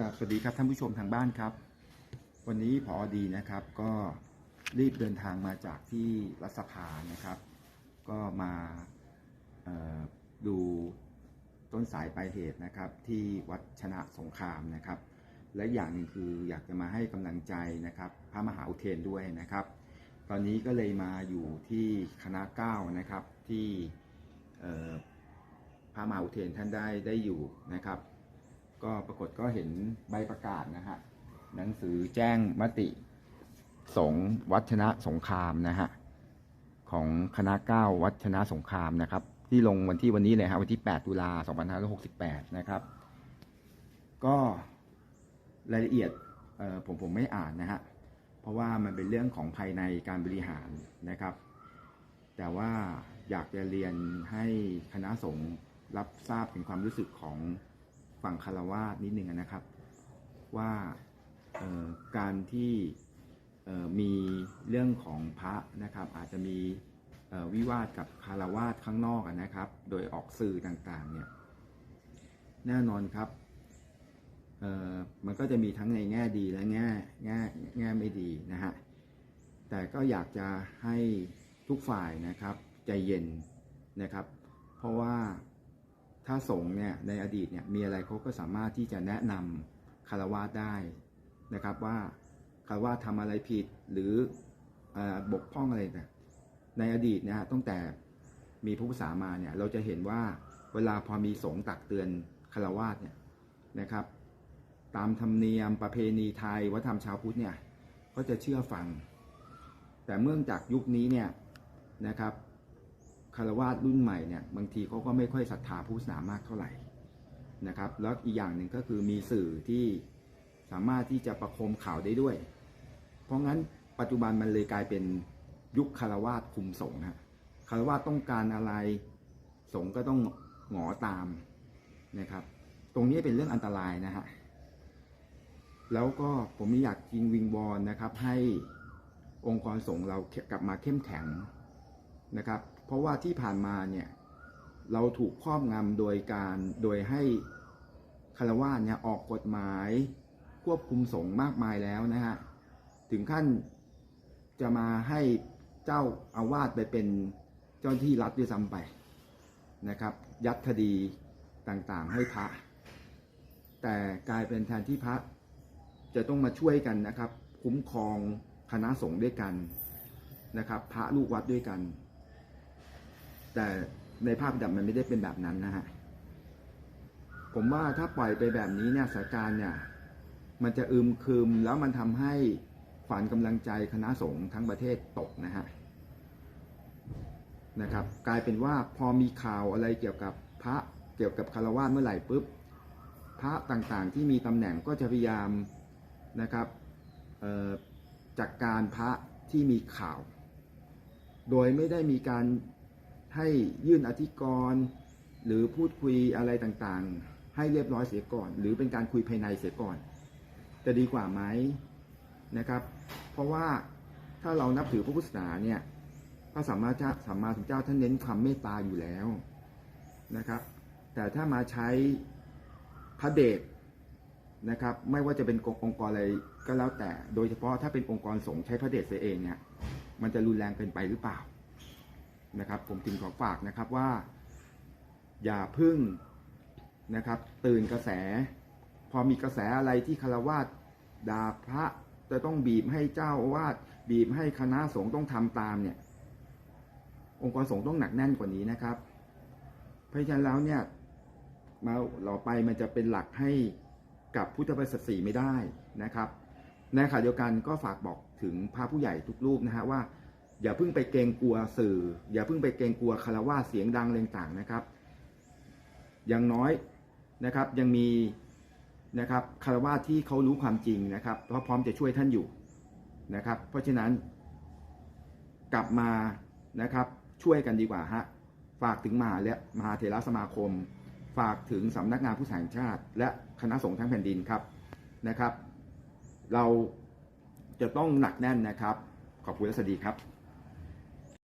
กับสวัสดีครับท่านผู้ชมทางบ้านครับ วันนี้พอดีนะครับก็รีบเดินทางมาจากที่รัฐสภานะครับ ก็มาดูต้นสายปลายเหตุนะครับ ที่วัดชนะสงครามนะครับ และอย่างหนึ่งคืออยากจะมาให้กำลังใจนะครับ พระมหาอุเทนด้วยนะครับ ตอนนี้ก็เลยมาอยู่ที่คณะเก้านะครับที่พระมหาอุเทนท่านได้ได้อยู่นะครับ ก็ปรากฏก็เห็นใบประกาศนะฮะหนังสือแจ้งมติสงฆ์วัดชนะสงครามนะฮะของคณะเก้าวัดชนะสงครามนะครับ ที่ลงวันที่วันนี้เลยฮะวันที่ 8 ตุลา2568 นะครับ ก็รายละเอียดผมผมไม่อ่านนะฮะเพราะว่ามันเป็นเรื่องของภายในการบริหารนะครับ แต่ว่าอยากจะเรียนให้คณะสงฆ์รับทราบถึงความรู้สึกของ ฝั่งคารวาสนิดนึงนะครับ ว่าการที่มีเรื่องของพระนะครับ อาจจะมีวิวาทกับคารวาสข้างนอกนะครับ โดยออกสื่อต่างๆเนี่ยแน่นอนครับมันก็จะมีทั้งในแง่ดีและแง่แง่แง่ไม่ดีนะฮะแต่ก็อยากจะให้ทุกฝ่ายนะครับใจเย็นนะครับ เพราะว่า ถ้าสงฆ์เนี่ยในอดีตเนี่ยมีอะไรเขาก็สามารถที่จะแนะนำคารวะได้นะครับว่าคารวะทำอะไรผิดหรืออบกพร่องอะไรแต่ในอดีตนะฮะตั้งแต่มีพระพุทธศาสนามาเนี่ยเราจะเห็นว่าเวลาพอมีสงฆ์ตักเตือนคารวะเนี่ยนะครับ ตามธรรมเนียมประเพณีไทยวัฒนธรรมชาวพุทธเนี่ยก็จะเชื่อฟัง แต่เมื่อจากยุคนี้เนี่ยนะครับ คารวาสรุ่นใหม่เนี่ยบางทีเขาก็ไม่ค่อยศรัทธาผู้ศาสนามากเท่าไหร่นะครับ แล้วอีกอย่างหนึ่งก็คือมีสื่อที่สามารถที่จะประคมข่าวได้ด้วย เพราะงั้นปัจจุบันมันเลยกลายเป็นยุคคารวาสคุมสงฆ์ฮะคารวาสต้องการอะไรสงฆ์ก็ต้องหงอตามนะครับ ตรงนี้เป็นเรื่องอันตรายนะฮะแล้วก็ผมอยากจริงวิงวอนนะครับ ให้องค์กรสงฆ์เรากลับมาเข้มแข็งนะครับ ราะว่าที่ผ่านมาเนี่ยเราถูกครอบงำโดยการโดยให้คารวะเนี่ยออกกฎหมายควบคุมสงฆ์มากมายแล้วนะฮะถึงขั้นจะมาให้เจ้าอาวาสไปเป็นเจ้าหน้าที่รัฐด้วยซ้ำไปนะครับ ยัดคดีต่างๆ ให้พระ แต่กลายเป็นแทนที่พระ จะต้องมาช่วยกันนะครับ คุ้มครองคณะสงฆ์ด้วยกันนะครับ พระลูกวัดด้วยกัน แต่ในภาพดับมันไม่ได้เป็นแบบนั้นนะฮะผมว่าถ้าปล่อยไปแบบนี้เนี่ยสถานการณ์เนี่ยมันจะอึมครึมแล้วมันทำให้ขวัญกำลังใจคณะสงฆ์ทั้งประเทศตกนะฮะนะครับ กลายเป็นว่าพอมีข่าวอะไรเกี่ยวกับพระเกี่ยวกับคารวะเมื่อไหร่ปุ๊บพระต่างๆที่มีตำแหน่งก็จะพยายามนะครับจัดกการพระที่มีข่าว โดยไม่ได้มีการ ให้ยื่นอธิกรณ์หรือพูดคุยอะไรต่างๆ ให้เรียบร้อยเสียก่อน หรือเป็นการคุยภายในเสียก่อน จะดีกว่าไหมนะครับ เพราะว่าถ้าเรานับถือพระพุทธศาสนาเนี่ยพระสัมมาสัมมาสัมพุทธเจ้าท่านเน้นความเมตตาอยู่แล้วนะครับ แต่ถ้ามาใช้พระเดชนะครับ ไม่ว่าจะเป็นองค์กรอะไรก็แล้วแต่ โดยเฉพาะถ้าเป็นองค์กรสงฆ์ใช้พระเดชเสียเองเนี่ยมันจะรุนแรงเกินไปหรือเปล่า นะครับ ผมจึงขอฝากนะครับว่า อย่าพึ่งนะครับ ตื่นกระแส พอมีกระแสอะไรที่คารวาสด่าพระจะต้องบีบให้เจ้าอาวาสบีบให้คณะสงฆ์ต้องทำตามเนี่ย องค์กรสงฆ์ต้องหนักแน่นกว่านี้นะครับ เพราะฉะนั้นแล้วเนี่ยมาเราไปมันจะเป็นหลักให้กับพุทธบริษัทสีไม่ได้นะครับในขณะเดียวกันก็ฝากบอกถึงพระผู้ใหญ่ทุกรูปนะฮะว่า อย่าเพิ่งไปเกรงกลัวสื่อ อย่าเพิ่งไปเกรงกลัวคารวะเสียงดังอะไรต่างนะครับ อย่างน้อยนะครับยังมีนะครับคารวะที่เขารู้ความจริงนะครับเพราะพร้อมจะช่วยท่านอยู่นะครับ เพราะฉะนั้นกลับมานะครับช่วยกันดีกว่าฮะฝากถึงมหาและมหาเถรสมาคม ฝากถึงสำนักงานผู้แห่งชาติ และคณะสงฆ์ทั้งแผ่นดินครับนะครับ เราจะต้องหนักแน่นนะครับ ขอบคุณและสวัสดีครับ